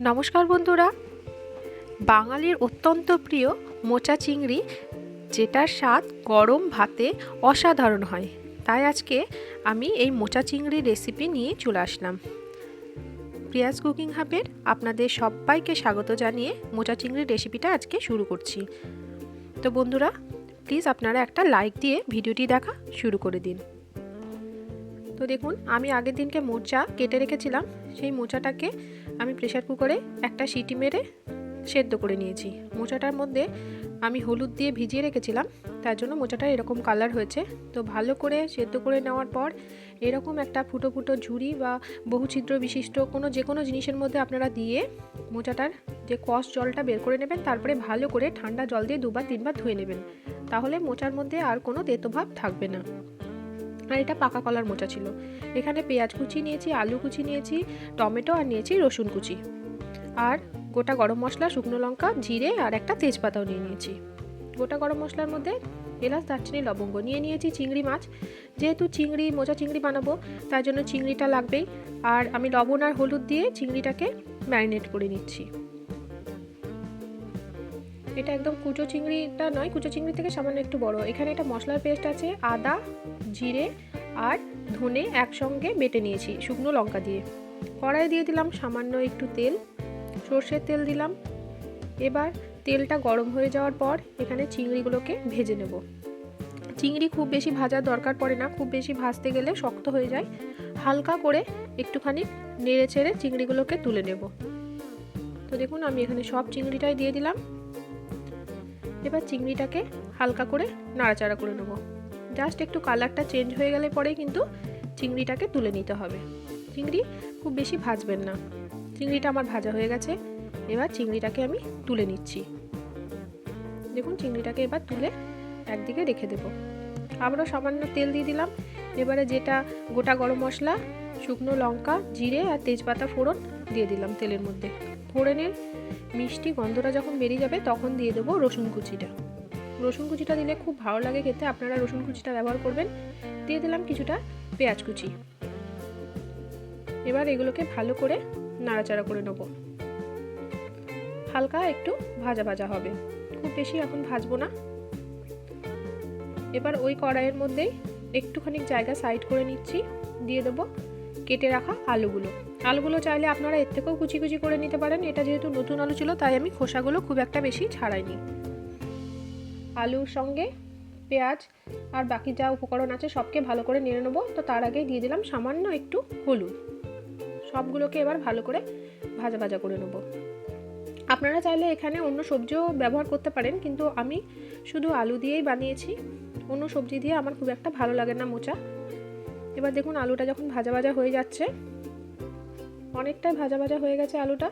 নমস্কার বন্ধুরা। বাঙালির অত্যন্ত প্রিয় মোচা চিংড়ি, যেটার স্বাদ গরম ভাতে অসাধারণ হয়। তাই আজকে আমি এই মোচা চিংড়ি রেসিপি নিয়ে চলে আসলাম। প্রিয়াস কুকিং হাবের আপনাদের সবাইকে স্বাগত জানিয়ে মোচা চিংড়ির রেসিপিটা আজকে শুরু করছি। তো বন্ধুরা প্লিজ আপনারা একটা লাইক দিয়ে ভিডিওটি দেখা শুরু করে দিন। তো দেখুন, আমি আগের দিনকে মোচা কেটে রেখেছিলাম। সেই মোচাটাকে আমি প্রেশার কুকারে একটা সিটি মেরে সেদ্ধ করে নিয়েছি। মোচাটার মধ্যে আমি হলুদ দিয়ে ভিজিয়ে রেখেছিলাম, তার জন্য মোচাটা এরকম কালার হয়েছে। তো ভালো করে সেদ্ধ করে নেওয়ার পর এরকম একটা ফুটো ফুটো ঝুড়ি বা বহুছিদ্র বিশিষ্ট কোনো যে কোনো জিনিসের মধ্যে আপনারা দিয়ে মোচাটার যে কষ জলটা বের করে নেবেন, তারপরে ভালো করে ঠান্ডা জল দিয়ে দুবার তিনবার ধুয়ে নেবেন। তাহলে মোচার মধ্যে আর কোনো তেতোভাব থাকবে না। আর এটা পাকা কলার মোচা ছিল। এখানে পেঁয়াজ কুচি নিয়েছি, আলু কুচি নিয়েছি, টমেটো আর নিয়েছি রসুন কুচি। আর গোটা গরম মশলা, শুকনো লঙ্কা, জিরে আর একটা তেজপাতাও নিয়ে নিয়েছি। গোটা গরম মশলার মধ্যে এলাচ, দারচিনি, লবঙ্গ নিয়ে নিয়েছি, চিংড়ি মাছ। যেহেতু চিংড়ি, মোচা চিংড়ি বানাবো তার জন্য চিংড়িটা লাগবেই। আর আমি লবণ আর হলুদ দিয়ে চিংড়িটাকে ম্যারিনেট করে নিচ্ছি। এটা একদম কুচো চিংড়িটা নয়, কুচো চিংড়ি থেকে সামান্য একটু বড়। এখানে একটা মশলার পেস্ট আছে, আদা, জিরে আর ধনে একসঙ্গে বেটে নিয়েছি শুকনো লঙ্কা দিয়ে। কড়াই দিয়ে দিলাম সামান্য একটু তেল, সর্ষের তেল দিলাম। এবার তেলটা গরম হয়ে যাওয়ার পর এখানে চিংড়িগুলোকে ভেজে নেব। চিংড়ি খুব বেশি ভাজার দরকার পড়ে না, খুব বেশি ভাজতে গেলে শক্ত হয়ে যায়। হালকা করে একটুখানি নেড়ে ছেড়ে চিংড়িগুলোকে তুলে নেব। তো দেখুন, আমি এখানে সব চিংড়িটাই দিয়ে দিলাম। এবার চিংড়িটাকে হালকা করে নাড়াচাড়া করে নেব। জাস্ট একটু কালারটা চেঞ্জ হয়ে গেলে পরেই কিন্তু চিংড়িটাকে তুলে নিতে হবে। চিংড়ি খুব বেশি ভাজবেন না। চিংড়িটা আমার ভাজা হয়ে গেছে। এবার চিংড়িটাকে আমি তুলে নিচ্ছি। দেখুন, চিংড়িটাকে এবার তুলে একদিকে রেখে দেব। আবারও সামান্য তেল দিয়ে দিলাম। এবারে যেটা গোটা গরম মশলা, শুকনো লঙ্কা, জিরে আর তেজপাতা ফোড়ন দিয়ে দিলাম তেলের মধ্যে। ফোড়নের মিষ্টি গন্ধটা যখন বেরিয়ে যাবে, তখন দিয়ে দেবো রসুন কুচিটা। রসুন কুচিটা দিলে খুব ভালো লাগে খেতে, আপনারা রসুন কুচিটা ব্যবহার করবেন। দিয়ে দিলাম কিছুটা পেঁয়াজ কুচি। এবার এগুলোকে ভালো করে নাড়াচাড়া করে নেব। হালকা একটু ভাজা ভাজা হবে। খুব বেশি এখন ভাজবো না। এবার ওই কড়াইয়ের মধ্যেই একটুখানি জায়গা সাইড করে নিচ্ছি। দিয়ে দেবো কেটে রাখা আলুগুলো। আলুগুলো চাইলে আপনারা এর থেকেও কুচি কুচি করে নিতে পারেন। এটা যেহেতু নতুন আলু ছিল, তাই আমি খোসাগুলো খুব একটা বেশি ছাড়াইনি। আলুর সঙ্গে পেঁয়াজ আর বাকি যা উপকরণ আছে সবকে ভালো করে নেড়ে নেব। তো তার আগে দিয়ে দিলাম সামান্য একটু হলুদ। সবগুলোকে এবার ভালো করে ভাজা ভাজা করে নেব। আপনারা চাইলে এখানে অন্য সবজিও ব্যবহার করতে পারেন, কিন্তু আমি শুধু আলু দিয়েই বানিয়েছি। অন্য সবজি দিয়ে আমার খুব একটা ভালো লাগে না মোচা। এবার দেখুন আলুটা যখন ভাজা ভাজা হয়ে যাচ্ছে অনেকটাই ভাজা ভাজা হয়ে গেছে আলুটা।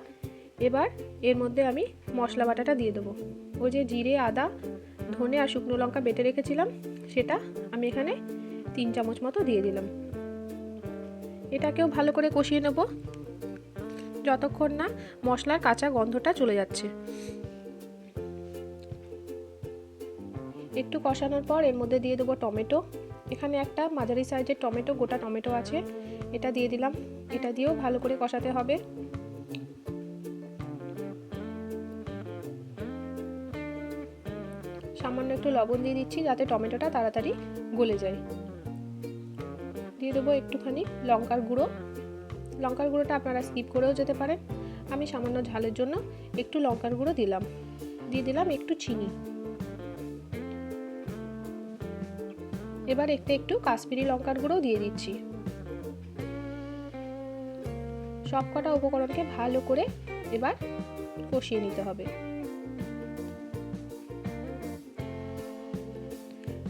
এবার এর মধ্যে আমি মশলা বাটাটা দিয়ে দেবো। ওই যে জিরে, আদা, ধনে আর শুকনো লঙ্কা বেটে রেখেছিলাম, সেটা আমি এখানে তিন চামচ মতো দিয়ে দিলাম। এটাকেও ভালো করে কষিয়ে নেব। যতক্ষণ না মশলার কাঁচা গন্ধটা চলে যাচ্ছে। একটু কষানোর পর এর মধ্যে দিয়ে দেবো টমেটো। এখানে একটা মাঝারি সাইজের টমেটো, গোটা টমেটো আছে। এটা দিয়ে দিলাম। এটা দিয়েও ভালো করে কষাতে হবে। সামান্য একটু লবণ দিয়ে দিচ্ছি যাতে টমেটোটা তাড়াতাড়ি গলে যায়। দিয়ে দেবো একটুখানি লঙ্কার গুঁড়ো। লঙ্কার গুঁড়োটা আপনারা স্কিপ করেও যেতে পারেন। আমি সামান্য ঝালের জন্য একটু লঙ্কার গুঁড়ো দিলাম। দিয়ে দিলাম একটু চিনি। এবার একটু একটু কাশ্মীরি লঙ্কার গুঁড়ো দিয়ে দিচ্ছি। সব কটা উপকরণকে ভালো করে এবার কষিয়ে নিতে হবে।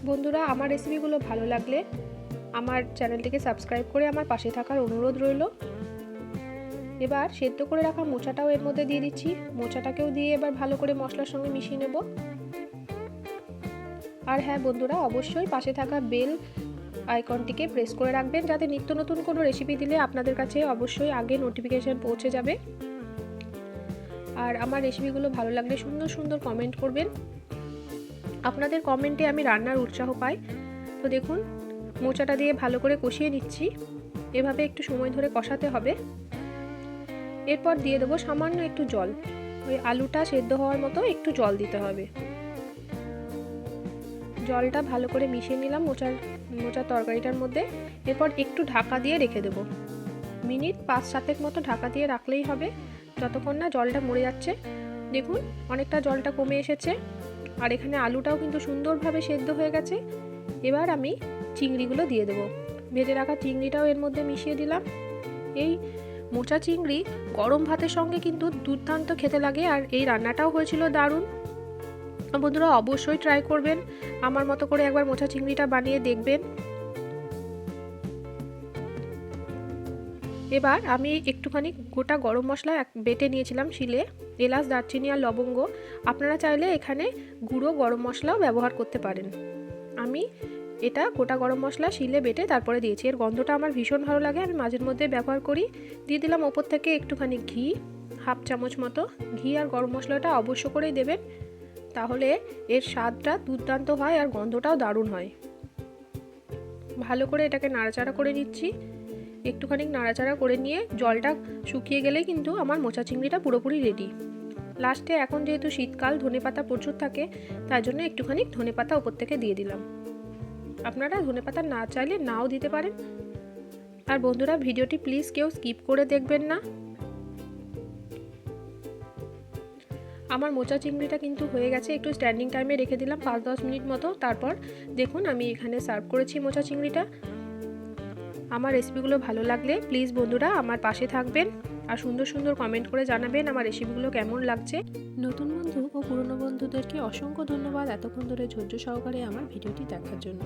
বন্ধুরা, আমার রেসিপিগুলো ভালো লাগলে আমার চ্যানেলটিকে সাবস্ক্রাইব করে আমার পাশে থাকার অনুরোধ রইল। এবার সেদ্ধ করে রাখা মোচাটাও এর মধ্যে দিয়ে দিচ্ছি। মোচাটাকেও দিয়ে এবার ভালো করে মশলার সঙ্গে মিশিয়ে নেব। আর হ্যাঁ বন্ধুরা, অবশ্যই পাশে থাকা বেল আইকনটিকে প্রেস করে রাখবেন যাতে নিত্য নতুন কোনো রেসিপি দিলে আপনাদের কাছে অবশ্যই আগে নোটিফিকেশান পৌঁছে যাবে। আর আমার রেসিপিগুলো ভালো লাগলে সুন্দর সুন্দর কমেন্ট করবেন। আপনাদের কমেন্টে আমি রান্নার উৎসাহ পাই। তো দেখুন, মোচাটা দিয়ে ভালো করে কষিয়ে নিচ্ছি। এভাবে একটু সময় ধরে কষাতে হবে। এরপর দিয়ে দেবো সামান্য একটু জল। ওই আলুটা সেদ্ধ হওয়ার মতো একটু জল দিতে হবে। জলটা ভালো করে মিশিয়ে নিলাম মোচার মোচার তরকারিটার মধ্যে। এরপর একটু ঢাকা দিয়ে রেখে দেবো। মিনিট পাঁচ সাতেক মতো ঢাকা দিয়ে রাখলেই হবে। যতক্ষণ না জলটা মরে যাচ্ছে। দেখুন, অনেকটা জলটা কমে এসেছে। আর এখানে আলুটাও কিন্তু সুন্দরভাবে সেদ্ধ হয়ে গেছে। এবার আমি চিংড়িগুলো দিয়ে দেবো। ভেজে রাখা চিংড়িটাও এর মধ্যে মিশিয়ে দিলাম। এই মোচা চিংড়ি গরম ভাতের সঙ্গে কিন্তু দুর্দান্ত খেতে লাগে। আর এই রান্নাটাও হয়েছিল দারুণ। বন্ধুরা অবশ্যই ট্রাই করবেন। আমার মতো করে একবার মোচা চিংড়িটা বানিয়ে দেখবেন। এবার আমি একটুখানি গোটা গরম মশলা এক বেটে নিয়েছিলাম শিলে, এলাচ, দারচিনি আর লবঙ্গ। আপনারা চাইলে এখানে গুঁড়ো গরম মশলাও ব্যবহার করতে পারেন। আমি এটা গোটা গরম মশলা শিলে বেটে তারপরে দিয়েছি। এর গন্ধটা আমার ভীষণ ভালো লাগে। আমি মাঝের মধ্যে ব্যবহার করি। দিয়ে দিলাম ওপর থেকে একটুখানি ঘি, হাফ চামচ মতো। ঘি আর গরম মশলাটা অবশ্য করেই দেবেন। তাহলে এর স্বাদটা দুর্দান্ত হয় আর গন্ধটাও দারুণ হয়। ভালো করে এটাকে নাড়াচাড়া করে নিচ্ছি। একটুখানি নাড়াচাড়া করে নিয়ে জলটা শুকিয়ে গেলেই কিন্তু আমার মোচা চিংড়িটা পুরোপুরি রেডি লাস্টে এখন যেহেতু শীতকাল, ধনে পাতা প্রচুর থাকে, তার জন্য একটুখানি ধনে পাতা ওপর থেকে দিয়ে দিলাম। আপনারা ধনে পাতা না চাইলে নাও দিতে পারেন। আর বন্ধুরা, ভিডিওটি প্লিজ কেউ স্কিপ করে দেখবেন না। আমার মোচা চিংড়িটা কিন্তু হয়ে গেছে, একটু স্ট্যান্ডিং টাইমে রেখে দিলাম পাঁচ দশ মিনিট মতো। তারপর দেখুন আমি এখানে সার্ভ করেছি মোচা চিংড়িটা। আমার রেসিপিগুলো ভালো লাগলে প্লিজ বন্ধুরা আমার পাশে থাকবেন আর সুন্দর সুন্দর কমেন্ট করে জানাবেন আমার রেসিপিগুলো কেমন লাগছে। নতুন বন্ধু ও পুরনো বন্ধুদেরকে অসংখ্য ধন্যবাদ এতক্ষণ ধরে ধৈর্য সহকারে আমার ভিডিওটি দেখার জন্য।